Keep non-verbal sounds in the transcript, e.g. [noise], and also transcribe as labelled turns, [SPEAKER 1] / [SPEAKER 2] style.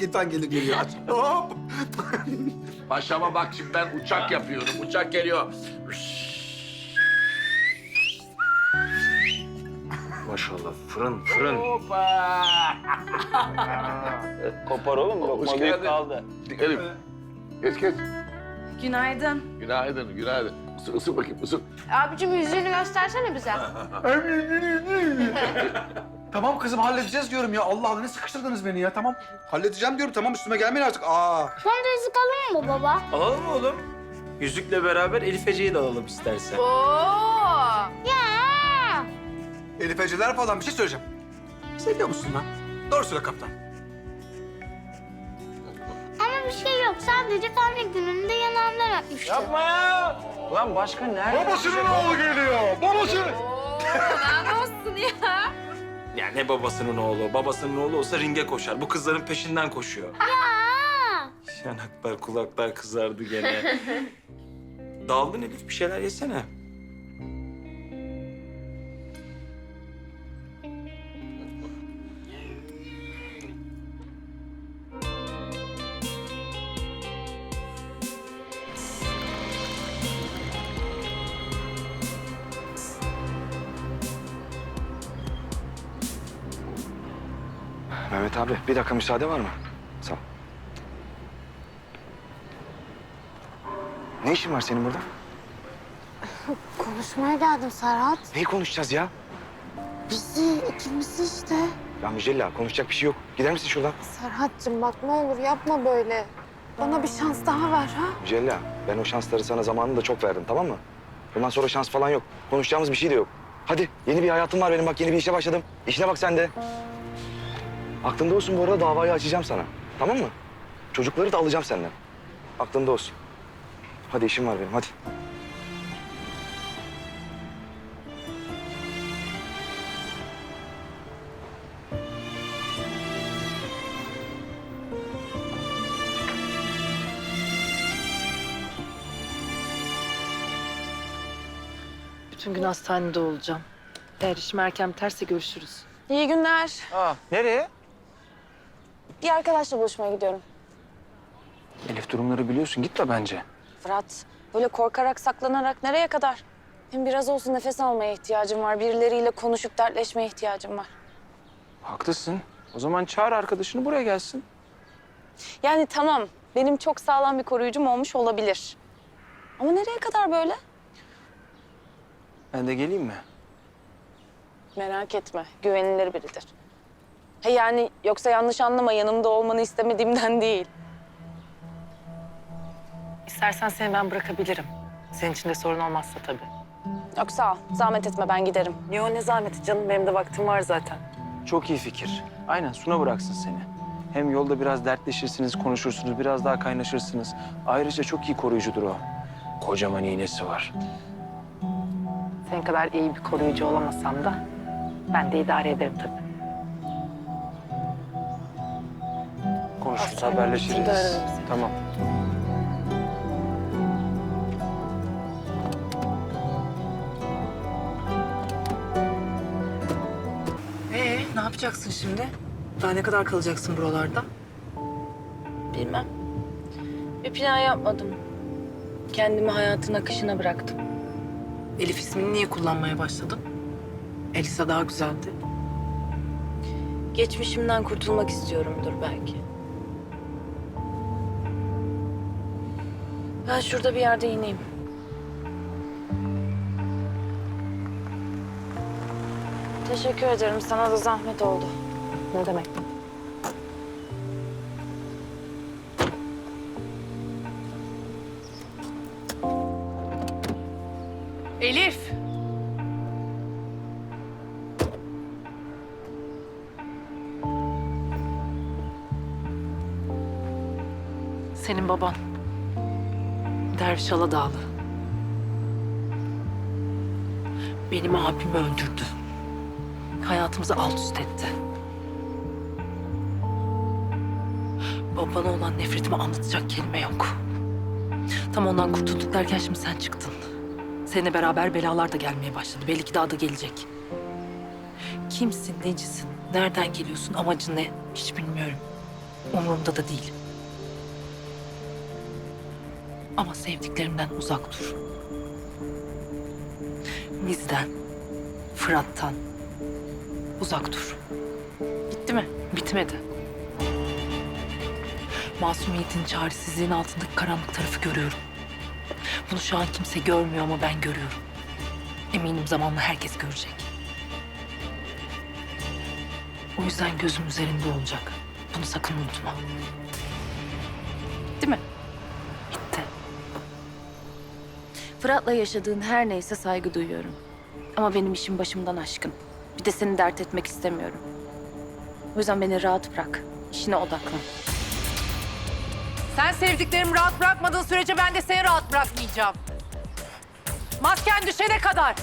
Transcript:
[SPEAKER 1] Lütfen gelin geliyor aç. [laughs] Hop.
[SPEAKER 2] Paşama bak şimdi ben uçak yapıyorum. Uçak geliyor.
[SPEAKER 3] Maşallah fırın fırın.
[SPEAKER 2] Hoppa. [laughs]
[SPEAKER 3] Kopar oğlum
[SPEAKER 2] Hoş
[SPEAKER 3] lokma
[SPEAKER 2] geldin.
[SPEAKER 3] büyük kaldı.
[SPEAKER 2] Elif. Geç geç.
[SPEAKER 4] Günaydın.
[SPEAKER 2] Günaydın, günaydın. Isır, ısır bakayım, ısır.
[SPEAKER 4] Abicim yüzüğünü göstersene bize. [laughs]
[SPEAKER 1] Tamam kızım halledeceğiz diyorum ya. Allah Allah ne sıkıştırdınız beni ya tamam. Halledeceğim diyorum tamam üstüme gelmeyin artık. Aa.
[SPEAKER 5] Son da yüzük alalım mı baba?
[SPEAKER 3] Alalım oğlum. Yüzükle beraber Elif Ece'yi de alalım istersen.
[SPEAKER 4] Oo.
[SPEAKER 5] Ya.
[SPEAKER 1] Elif Eceler falan bir şey söyleyeceğim. Seviyor musun lan? Doğru söyle kaptan.
[SPEAKER 5] Ama bir şey yok. Sadece kavga gününde yanağımdan öpmüştüm.
[SPEAKER 3] Yapma ya. Ulan başka nerede?
[SPEAKER 1] Babasının oğlu geliyor. Babası.
[SPEAKER 4] Ne olsun ya?
[SPEAKER 3] Ya ne babasının oğlu? Babasının oğlu olsa ringe koşar. Bu kızların peşinden koşuyor.
[SPEAKER 5] Aa.
[SPEAKER 3] Yanaklar, kulaklar kızardı gene. [laughs] Daldın Elif bir şeyler yesene.
[SPEAKER 6] Mehmet abi bir dakika müsaade var mı? Sağ ol. Ne işin var senin burada? [laughs]
[SPEAKER 5] Konuşmaya geldim Serhat.
[SPEAKER 6] Neyi konuşacağız ya?
[SPEAKER 5] Bizi, ikimizi işte.
[SPEAKER 6] Ya Mücella konuşacak bir şey yok. Gider misin şuradan?
[SPEAKER 5] Serhat'cığım bak ne olur yapma böyle. Bana bir şans daha ver ha.
[SPEAKER 6] Mücella ben o şansları sana zamanında çok verdim tamam mı? Bundan sonra şans falan yok. Konuşacağımız bir şey de yok. Hadi yeni bir hayatım var benim bak yeni bir işe başladım. İşine bak sen de. Aklında olsun bu arada davayı açacağım sana. Tamam mı? Çocukları da alacağım senden. Aklında olsun. Hadi işim var benim hadi.
[SPEAKER 7] Bütün gün hastanede olacağım. Eğer işim erken biterse görüşürüz.
[SPEAKER 8] İyi günler.
[SPEAKER 3] Aa, nereye?
[SPEAKER 8] Bir arkadaşla buluşmaya gidiyorum.
[SPEAKER 3] Elif durumları biliyorsun. Gitme bence.
[SPEAKER 8] Fırat, böyle korkarak, saklanarak nereye kadar? Hem biraz olsun nefes almaya ihtiyacım var. Birileriyle konuşup dertleşmeye ihtiyacım var.
[SPEAKER 3] Haklısın. O zaman çağır arkadaşını buraya gelsin.
[SPEAKER 8] Yani tamam, benim çok sağlam bir koruyucum olmuş olabilir. Ama nereye kadar böyle?
[SPEAKER 3] Ben de geleyim mi?
[SPEAKER 8] Merak etme, güvenilir biridir. He yani yoksa yanlış anlama, yanımda olmanı istemediğimden değil.
[SPEAKER 7] İstersen seni ben bırakabilirim. Senin için de sorun olmazsa tabii.
[SPEAKER 8] Yok sağ ol, zahmet etme ben giderim.
[SPEAKER 7] Yo ne zahmeti canım benim de vaktim var zaten.
[SPEAKER 3] Çok iyi fikir. Aynen Suna bıraksın seni. Hem yolda biraz dertleşirsiniz, konuşursunuz, biraz daha kaynaşırsınız. Ayrıca çok iyi koruyucudur o. Kocaman iğnesi var.
[SPEAKER 7] Senin kadar iyi bir koruyucu olamasam da ben de idare ederim tabii.
[SPEAKER 3] Konuşuruz,
[SPEAKER 7] Hastaneye
[SPEAKER 3] haberleşiriz.
[SPEAKER 7] gittiğimde ararım seni.
[SPEAKER 3] Tamam.
[SPEAKER 7] Ee ne yapacaksın şimdi? Daha ne kadar kalacaksın buralarda?
[SPEAKER 8] Bilmem. Bir plan yapmadım. Kendimi hayatın akışına bıraktım.
[SPEAKER 7] Elif ismini niye kullanmaya başladın? Elisa daha güzeldi.
[SPEAKER 8] Geçmişimden kurtulmak istiyorumdur belki. Ben şurada bir yerde ineyim. Teşekkür ederim. Sana da zahmet oldu.
[SPEAKER 7] Ne demek? Elif! Senin baban. Derviş Aladağlı. Benim abimi öldürdü. Hayatımızı alt üst etti. Babana olan nefretimi anlatacak kelime yok. Tam ondan kurtulduk derken şimdi sen çıktın. Seninle beraber belalar da gelmeye başladı. Belli ki daha da gelecek. Kimsin, necisin, nereden geliyorsun, amacın ne hiç bilmiyorum. Umurumda da değil. Ama sevdiklerimden uzak dur. Bizden, Fırat'tan uzak dur. Bitti mi? Bitmedi. Masumiyetin çaresizliğin altındaki karanlık tarafı görüyorum. Bunu şu an kimse görmüyor ama ben görüyorum. Eminim zamanla herkes görecek. O yüzden gözüm üzerinde olacak. Bunu sakın unutma. Bitti mi?
[SPEAKER 8] Fırat'la yaşadığın her neyse saygı duyuyorum. Ama benim işim başımdan aşkın. Bir de seni dert etmek istemiyorum. O yüzden beni rahat bırak. İşine odaklan.
[SPEAKER 7] Sen sevdiklerimi rahat bırakmadığın sürece ben de seni rahat bırakmayacağım. Masken düşene kadar.